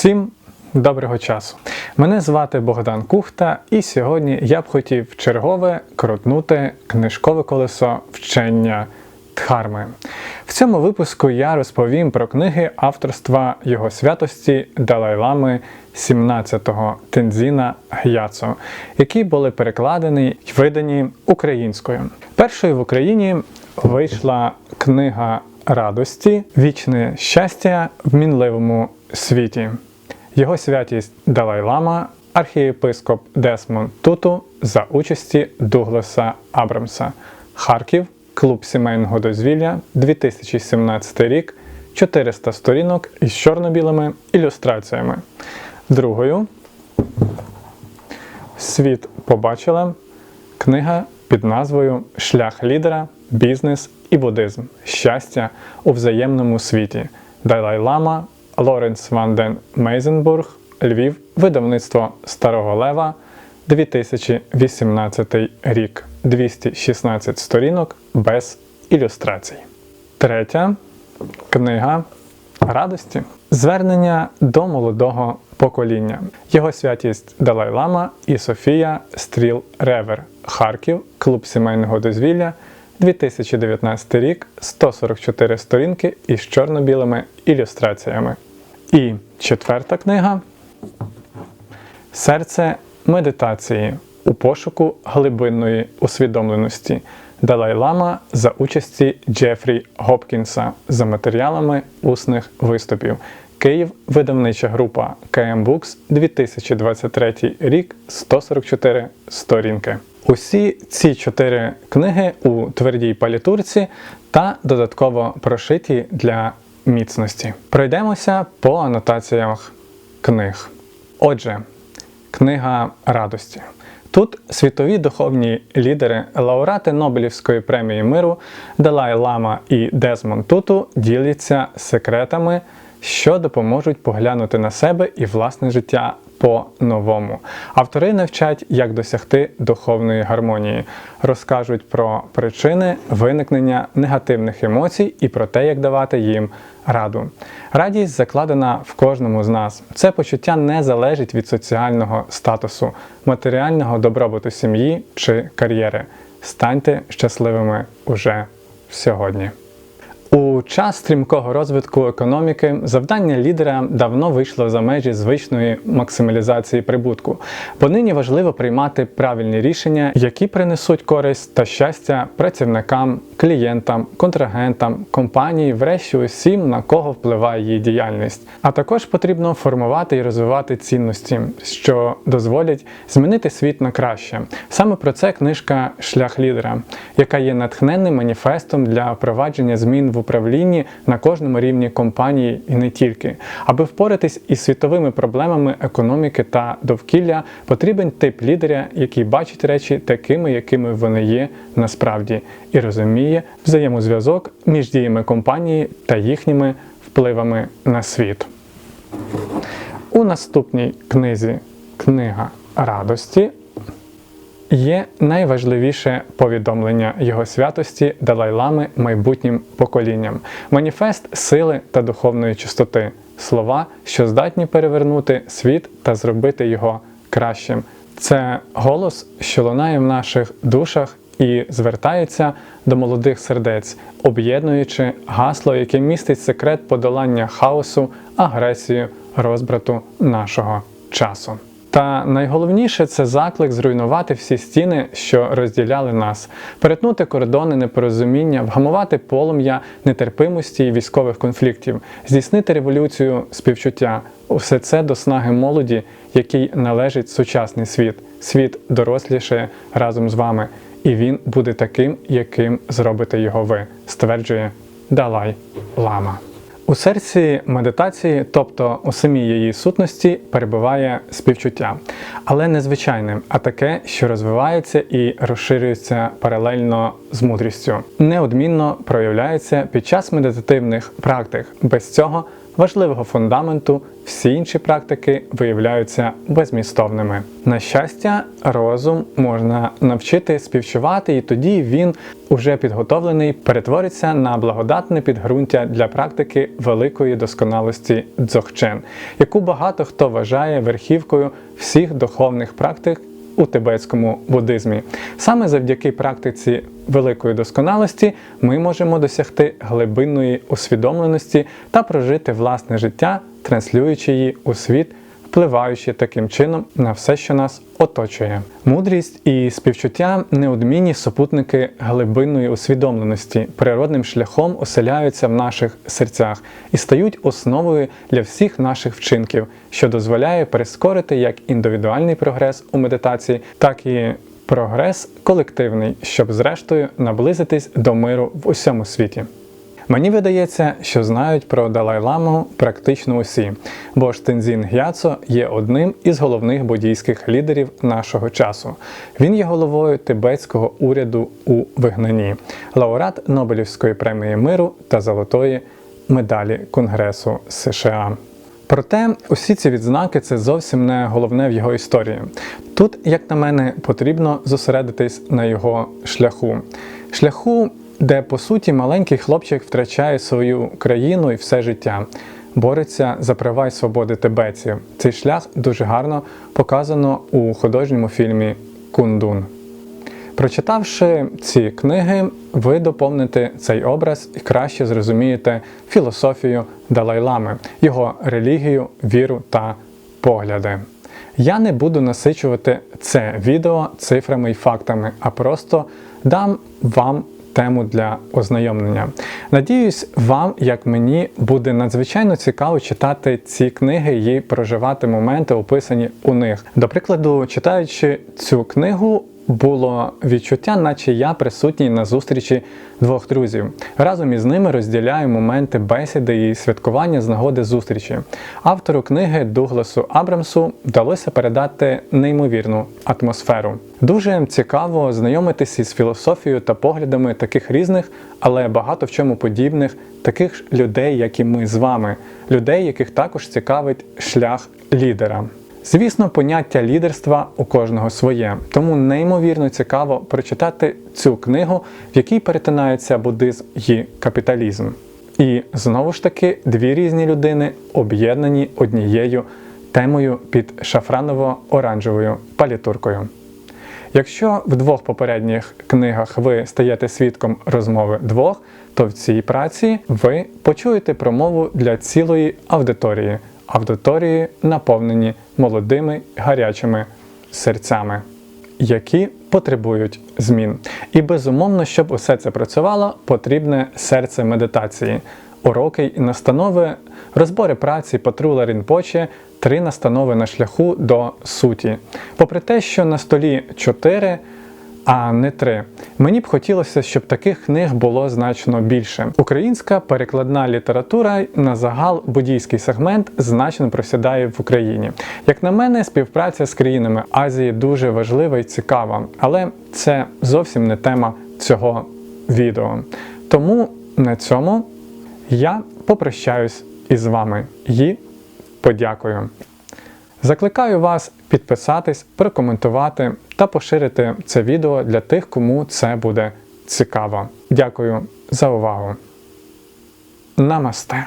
Всім доброго часу! Мене звати Богдан Кухта, і сьогодні я б хотів чергове крутнути книжкове колесо вчення Дхарми. В цьому випуску я розповім про книги авторства його святості Далай-Лами 17-го Тензіна Гяцо, які були перекладені й видані українською. Першою в Україні вийшла книга радості, вічне щастя в мінливому світі. Його святість Далай-Лама, архієпископ Десмонд Туту за участі Дугласа Абрамса. Харків, клуб сімейного дозвілля, 2017 рік, 400 сторінок із чорно-білими ілюстраціями. Другою Світ побачила книга під назвою Шлях лідера, бізнес і буддизм. Щастя у взаємному світі. Далай-Лама, Лоренс Ванден Мейзенбург, Львів, видавництво Старого Лева, 2018 рік. 216 сторінок без ілюстрацій. Третя книга радості. Звернення до молодого покоління. Його святість Далай-Лама і Софія Стріл Ревер. Харків, клуб сімейного дозвілля, 2019 рік, 144 сторінки із чорно-білими ілюстраціями. І четверта книга Серце медитації у пошуку глибинної усвідомленості Далай-Лама за участі Джефрі Гопкінса за матеріалами усних виступів. Київ, видавнича група КМ Букс 2023 рік, 144 сторінки. Усі ці чотири книги у твердій палітурці та додатково прошиті для міцності. Пройдемося по анотаціях книг. Отже, книга радості. Тут світові духовні лідери, лауреати Нобелівської премії миру Далай Лама і Дезмон Туту діляться секретами, що допоможуть поглянути на себе і власне життя по-новому. Автори навчать, як досягти духовної гармонії, розкажуть про причини виникнення негативних емоцій і про те, як давати їм раду. Радість закладена в кожному з нас. Це почуття не залежить від соціального статусу, матеріального добробуту сім'ї чи кар'єри. Станьте щасливими уже сьогодні. У час стрімкого розвитку економіки завдання лідера давно вийшло за межі звичної максималізації прибутку, бо нині важливо приймати правильні рішення, які принесуть користь та щастя працівникам, клієнтам, контрагентам, компанії, врешті усім, на кого впливає її діяльність. А також потрібно формувати і розвивати цінності, що дозволять змінити світ на краще. Саме про це книжка Шлях лідера, яка є натхненним маніфестом для впровадження змін в управлінні на кожному рівні компанії і не тільки. Аби впоратись із світовими проблемами економіки та довкілля, потрібен тип лідера, який бачить речі такими, якими вони є насправді, і розуміє взаємозв'язок між діями компанії та їхніми впливами на світ. У наступній книзі Книга радості є найважливіше повідомлення його святості Далай-Лами майбутнім поколінням, маніфест сили та духовної чистоти, слова, що здатні перевернути світ та зробити його кращим. Це голос, що лунає в наших душах і звертається до молодих сердець, об'єднуючи гасло, яке містить секрет подолання хаосу, агресію, розбрату нашого часу. Та найголовніше це заклик зруйнувати всі стіни, що розділяли нас, перетнути кордони непорозуміння, вгамувати полум'я нетерпимості і військових конфліктів, здійснити революцію співчуття. Усе це до снаги молоді, якій належить сучасний світ. Світ доросліше разом з вами, і він буде таким, яким зробите його ви, стверджує Далай Лама. У серці медитації, тобто у самій її сутності, перебуває співчуття, але не звичайне, а таке, що розвивається і розширюється паралельно з мудрістю, неодмінно проявляється під час медитативних практик. Без цього важливого фундаменту, всі інші практики виявляються безмістовними. На щастя, розум можна навчити співчувати, і тоді він, уже підготовлений, перетвориться на благодатне підґрунтя для практики великої досконалості дзогчен, яку багато хто вважає верхівкою всіх духовних практик у тибетському буддизмі. Саме завдяки практиці великої досконалості ми можемо досягти глибинної усвідомленості та прожити власне життя, транслюючи її у світ, впливаючи таким чином на все, що нас оточує. Мудрість і співчуття неодмінні супутники глибинної усвідомленості, природним шляхом оселяються в наших серцях і стають основою для всіх наших вчинків, що дозволяє прискорити як індивідуальний прогрес у медитації, так і прогрес колективний, щоб зрештою наблизитись до миру в усьому світі. Мені видається, що знають про Далай-ламу практично усі, бо ж Тензін Гяцо є одним із головних буддійських лідерів нашого часу. Він є головою тибетського уряду у вигнанні, лауреат Нобелівської премії миру та золотої медалі Конгресу США. Проте усі ці відзнаки це зовсім не головне в його історії. Тут, як на мене, потрібно зосередитись на його шляху. Шляху, де по суті маленький хлопчик втрачає свою країну і все життя, бореться за права і свободи тибетців. Цей шлях дуже гарно показано у художньому фільмі Кундун. Прочитавши ці книги, ви доповните цей образ і краще зрозумієте філософію Далай-Лами, його релігію, віру та погляди. Я не буду насичувати це відео цифрами і фактами, а просто дам вам тему для ознайомлення. Надіюсь, вам, як мені, буде надзвичайно цікаво читати ці книги і проживати моменти, описані у них. До прикладу, читаючи цю книгу, було відчуття, наче я присутній на зустрічі двох друзів. Разом із ними розділяю моменти бесіди і святкування з нагоди зустрічі. Автору книги Дугласу Абрамсу вдалося передати неймовірну атмосферу. Дуже цікаво знайомитися із філософією та поглядами таких різних, але багато в чому подібних, таких ж людей, як і ми з вами, людей, яких також цікавить шлях лідера. Звісно, поняття лідерства у кожного своє, тому неймовірно цікаво прочитати цю книгу, в якій перетинається буддизм і капіталізм. І знову ж таки дві різні людини об'єднані однією темою під шафраново-оранжевою палітуркою. Якщо в двох попередніх книгах ви стаєте свідком розмови двох, то в цій праці ви почуєте промову для цілої аудиторії аудиторії наповнені молодими гарячими серцями, які потребують змін. І безумовно, щоб усе це працювало, потрібне серце медитації, уроки і настанови, розбори праці патрула Рінпоче, три настанови на шляху до суті. Попри те, що на столі чотири а не три. Мені б хотілося, щоб таких книг було значно більше. Українська перекладна література на загал буддійський сегмент значно просідає в Україні. Як на мене, співпраця з країнами Азії дуже важлива і цікава, але це зовсім не тема цього відео. Тому на цьому я попрощаюсь із вами і подякую. Закликаю вас підписатись, прокоментувати та поширити це відео для тих, кому це буде цікаво. Дякую за увагу. Намасте!